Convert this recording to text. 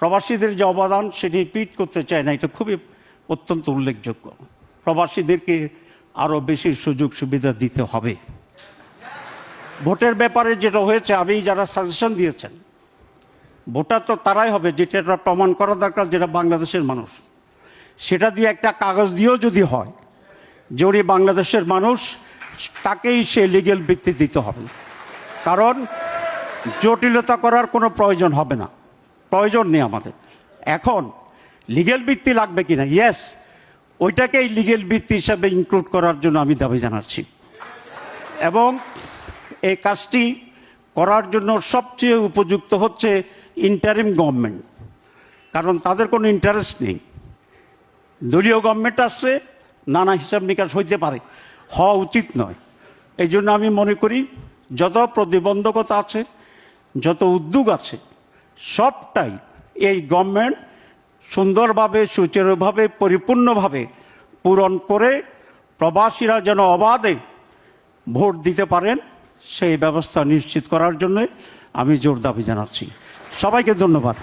প্রবাসীদের যে অবদান সেটি রিপিট করতে চায় না, এটা খুবই অত্যন্ত উল্লেখযোগ্য। প্রবাসীদেরকে আরও বেশি সুযোগ সুবিধা দিতে হবে। ভোটের ব্যাপারে যেটা হয়েছে আমি যারা সাজেশন দিয়েছেন, ভোটার তো তারাই হবে, যেটা প্রমাণ করা দরকার যেটা বাংলাদেশের মানুষ। সেটা দিয়ে একটা কাগজ দিয়েও যদি হয়, যে উনি বাংলাদেশের মানুষ, তাকেই সে লিগেল ভিত্তি দিতে হবে। কারণ জটিলতা করার কোনো প্রয়োজন হবে না। প্রয়োজন নেই আমাদের। এখন লিগেল বৃত্তি লাগবে কিনা? ইয়েস ওইটাকেই লিগেল বৃত্তি হিসাবে ইনক্লুড করার জন্য আমি দাবি জানাচ্ছি। এবং এই কাজটি করার জন্য সবচেয়ে উপযুক্ত হচ্ছে ইন্টারিম গভর্নমেন্ট কারণ তাদের কোনো ইন্টারেস্ট নেই। দলীয় গভর্নমেন্ট আসছে নানা হিসাব নিকাশ হইতে পারে, হওয়া উচিত নয়। এই জন্য আমি মনে করি, যত প্রতিবন্ধকতা আছে, যত উদ্যোগ আছে সবটাই এই গভর্নমেন্ট সুন্দরভাবে, সুচারুভাবে, পরিপূর্ণভাবে পূরণ করে প্রবাসীরা যেন অবাধে ভোট দিতে পারেন, সেই ব্যবস্থা নিশ্চিত করার জন্য আমি জোর দাবি জানাচ্ছি। সবাইকে ধন্যবাদ।